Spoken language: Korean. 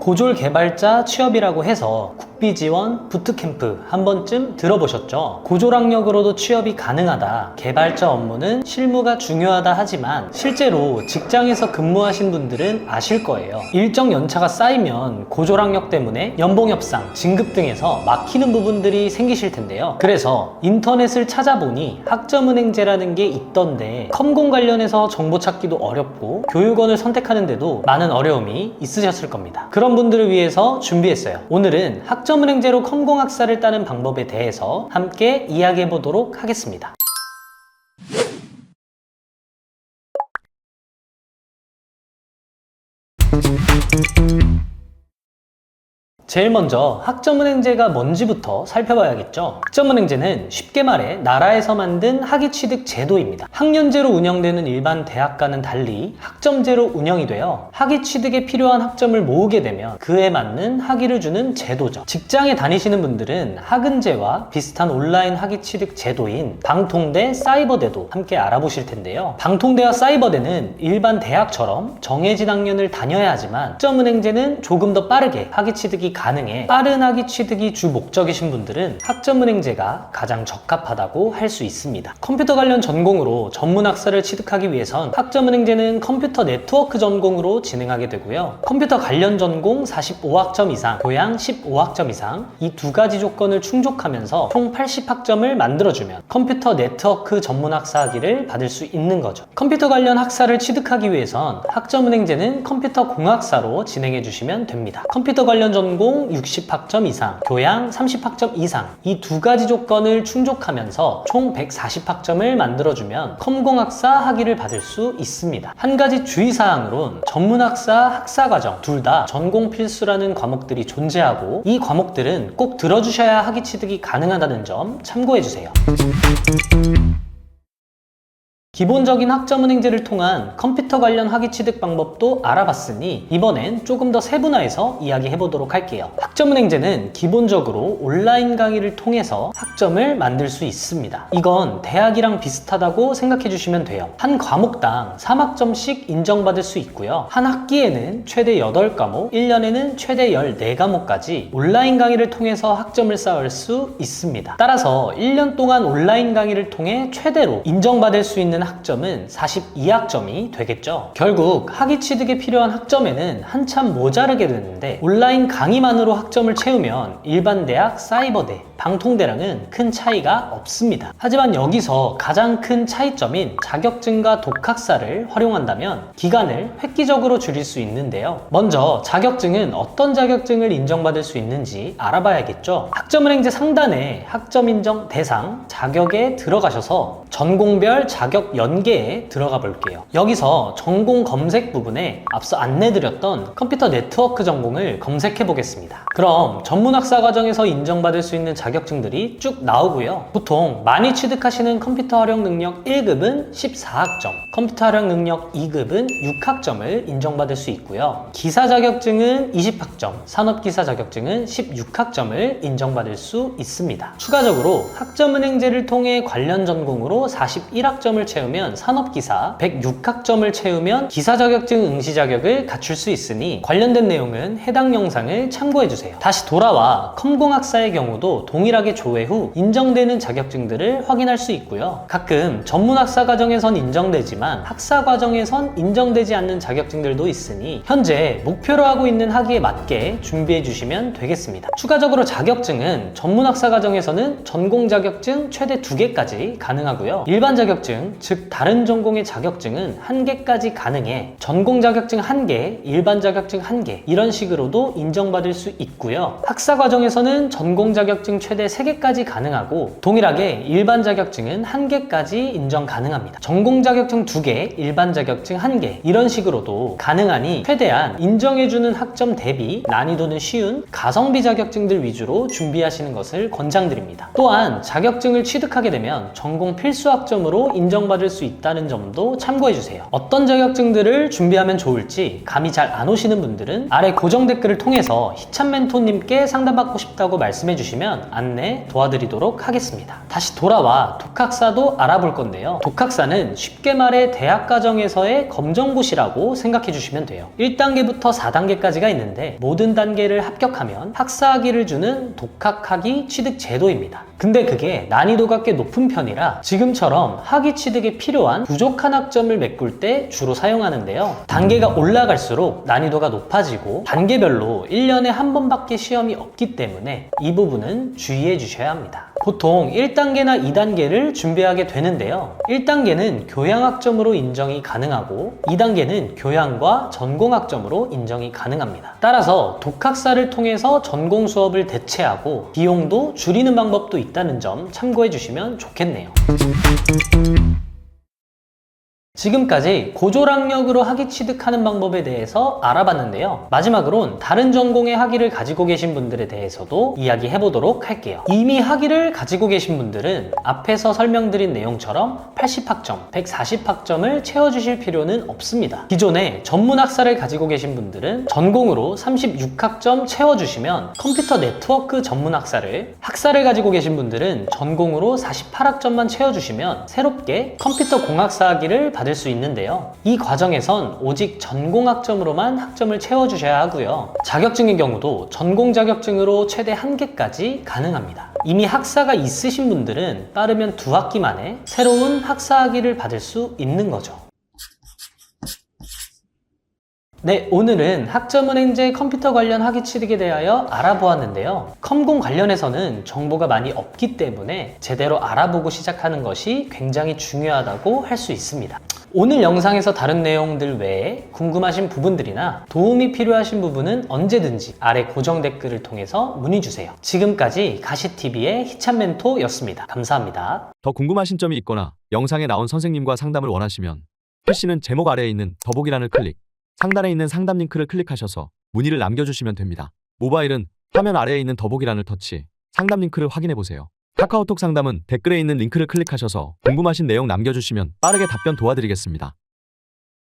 고졸 개발자 취업이라고 해서 국비 지원 부트캠프 한 번쯤 들어보셨죠? 고졸 학력으로도 취업이 가능하다. 개발자 업무는 실무가 중요하다 하지만 실제로 직장에서 근무하신 분들은 아실 거예요. 일정 연차가 쌓이면 고졸 학력 때문에 연봉 협상, 진급 등에서 막히는 부분들이 생기실 텐데요. 그래서 인터넷을 찾아보니 학점은행제라는 게 있던데 컴공 관련해서 정보 찾기도 어렵고 교육원을 선택하는데도 많은 어려움이 있으셨을 겁니다. 그런 분들을 위해서 준비했어요. 오늘은 학점 은행제로 컴공학사를 따는 방법에 대해서 함께 이야기해 보도록 하겠습니다. 제일 먼저 학점은행제가 뭔지부터 살펴봐야겠죠. 학점은행제는 쉽게 말해 나라에서 만든 학위취득 제도입니다. 학년제로 운영되는 일반 대학과는 달리 학점제로 운영이 되어 학위취득에 필요한 학점을 모으게 되면 그에 맞는 학위를 주는 제도죠. 직장에 다니시는 분들은 학은제와 비슷한 온라인 학위취득 제도인 방통대, 사이버대도 함께 알아보실 텐데요. 방통대와 사이버대는 일반 대학처럼 정해진 학년을 다녀야 하지만 학점은행제는 조금 더 빠르게 학위취득이 가능해 빠른 학위 취득이 주 목적이신 분들은 학점은행제가 가장 적합하다고 할 수 있습니다. 컴퓨터 관련 전공으로 전문 학사를 취득하기 위해선 학점은행제는 컴퓨터 네트워크 전공으로 진행하게 되고요. 컴퓨터 관련 전공 45학점 이상, 교양 15학점 이상 이 두 가지 조건을 충족하면서 총 80학점을 만들어주면 컴퓨터 네트워크 전문 학사 학위를 받을 수 있는 거죠. 컴퓨터 관련 학사를 취득하기 위해선 학점은행제는 컴퓨터 공학사로 진행해 주시면 됩니다. 컴퓨터 관련 전공 60학점 이상, 교양 30학점 이상 이 두 가지 조건을 충족하면서 총 140학점을 만들어주면 컴공학사 학위를 받을 수 있습니다. 한 가지 주의사항으론 전문학사 학사과정 둘 다 전공 필수라는 과목들이 존재하고 이 과목들은 꼭 들어주셔야 학위 취득이 가능하다는 점 참고해주세요. 기본적인 학점은행제를 통한 컴퓨터 관련 학위 취득 방법도 알아봤으니 이번엔 조금 더 세분화해서 이야기해 보도록 할게요. 학점은행제는 기본적으로 온라인 강의를 통해서 학점을 만들 수 있습니다. 이건 대학이랑 비슷하다고 생각해 주시면 돼요. 한 과목당 3학점씩 인정받을 수 있고요. 한 학기에는 최대 8과목, 1년에는 최대 14과목까지 온라인 강의를 통해서 학점을 쌓을 수 있습니다. 따라서 1년 동안 온라인 강의를 통해 최대로 인정받을 수 있는 학점은 42학점이 되겠죠. 결국 학위 취득에 필요한 학점에는 한참 모자르게 되는데 온라인 강의만으로 학점을 채우면 일반 대학, 사이버대, 방통대랑은 큰 차이가 없습니다. 하지만 여기서 가장 큰 차이점인 자격증과 독학사를 활용한다면 기간을 획기적으로 줄일 수 있는데요. 먼저 자격증은 어떤 자격증을 인정받을 수 있는지 알아봐야겠죠. 학점은행제 상단에 학점 인정 대상, 자격에 들어가셔서 전공별 자격 연계에 들어가 볼게요. 여기서 전공 검색 부분에 앞서 안내드렸던 컴퓨터 네트워크 전공을 검색해 보겠습니다. 그럼 전문학사 과정에서 인정받을 수 있는 자격증들이 쭉 나오고요. 보통 많이 취득하시는 컴퓨터 활용 능력 1급은 14학점, 컴퓨터 활용 능력 2급은 6학점을 인정받을 수 있고요. 기사 자격증은 20학점, 산업기사 자격증은 16학점을 인정받을 수 있습니다. 추가적으로 학점은행제를 통해 관련 전공으로 41학점을 채우면 산업기사, 106학점을 채우면 기사 자격증 응시 자격을 갖출 수 있으니 관련된 내용은 해당 영상을 참고해 주세요. 다시 돌아와 컴공학사의 경우도 동일하게 조회 후 인정되는 자격증들을 확인할 수 있고요. 가끔 전문학사 과정에선 인정되지만 학사 과정에선 인정되지 않는 자격증들도 있으니 현재 목표로 하고 있는 학위에 맞게 준비해 주시면 되겠습니다. 추가적으로 자격증은 전문학사 과정에서는 전공 자격증 최대 2개까지 가능하고요. 일반 자격증, 즉 다른 전공의 자격증은 1개까지 가능해 전공 자격증 1개, 일반 자격증 1개 이런 식으로도 인정받을 수 있고요. 학사 과정에서는 전공 자격증 최대 3개까지 가능하고 동일하게 일반 자격증은 1개까지 인정 가능합니다. 전공 자격증 2개, 일반 자격증 1개 이런 식으로도 가능하니 최대한 인정해주는 학점 대비 난이도는 쉬운 가성비 자격증들 위주로 준비하시는 것을 권장드립니다. 또한 자격증을 취득하게 되면 전공 필수 학점으로 인정받을 받을 수 있다는 점도 참고해 주세요. 어떤 자격증들을 준비하면 좋을지 감이 잘 안 오시는 분들은 아래 고정 댓글을 통해서 희찬 멘토님께 상담받고 싶다고 말씀해 주시면 안내 도와드리도록 하겠습니다. 다시 돌아와 독학사도 알아볼 건데요. 독학사는 쉽게 말해 대학 과정에서의 검정고시라고 생각해 주시면 돼요. 1단계부터 4단계까지가 있는데 모든 단계를 합격하면 학사학위를 주는 독학학위 취득 제도입니다. 근데 그게 난이도가 꽤 높은 편이라 지금처럼 학위 취득에 필요한 부족한 학점을 메꿀 때 주로 사용하는데요. 단계가 올라갈수록 난이도가 높아지고 단계별로 1년에 한 번밖에 시험이 없기 때문에 이 부분은 주의해 주셔야 합니다. 보통 1단계나 2단계를 준비하게 되는데요. 1단계는 교양학점으로 인정이 가능하고 2단계는 교양과 전공학점으로 인정이 가능합니다. 따라서 독학사를 통해서 전공 수업을 대체하고 비용도 줄이는 방법도 있다는 점 참고해 주시면 좋겠네요. 지금까지 고졸학력으로 학위 취득하는 방법에 대해서 알아봤는데요. 마지막으론 다른 전공의 학위를 가지고 계신 분들에 대해서도 이야기해 보도록 할게요. 이미 학위를 가지고 계신 분들은 앞에서 설명드린 내용처럼 80학점, 140학점을 채워주실 필요는 없습니다. 기존에 전문 학사를 가지고 계신 분들은 전공으로 36학점 채워주시면 컴퓨터 네트워크 전문 학사를, 학사를 가지고 계신 분들은 전공으로 48학점만 채워주시면 새롭게 컴퓨터 공학사 학위를 받을 수 있는데요. 이 과정에선 오직 전공 학점으로만 학점을 채워주셔야 하고요. 자격증의 경우도 전공 자격증으로 최대 한 개까지 가능합니다. 이미 학사가 있으신 분들은 빠르면 두 학기 만에 새로운 학사 학위를 받을 수 있는 거죠. 네, 오늘은 학점은행제 컴퓨터 관련 학위 취득에 대하여 알아보았는데요. 컴공 관련해서는 정보가 많이 없기 때문에 제대로 알아보고 시작하는 것이 굉장히 중요하다고 할 수 있습니다. 오늘 영상에서 다른 내용들 외에 궁금하신 부분들이나 도움이 필요하신 부분은 언제든지 아래 고정 댓글을 통해서 문의 주세요. 지금까지 가시TV의 희찬 멘토였습니다. 감사합니다. 더 궁금하신 점이 있거나 영상에 나온 선생님과 상담을 원하시면 글씨는 제목 아래에 있는 더보기란을 클릭, 상단에 있는 상담 링크를 클릭하셔서 문의를 남겨주시면 됩니다. 모바일은 화면 아래에 있는 더보기란을 터치, 상담 링크를 확인해 보세요. 카카오톡 상담은 댓글에 있는 링크를 클릭하셔서 궁금하신 내용 남겨주시면 빠르게 답변 도와드리겠습니다.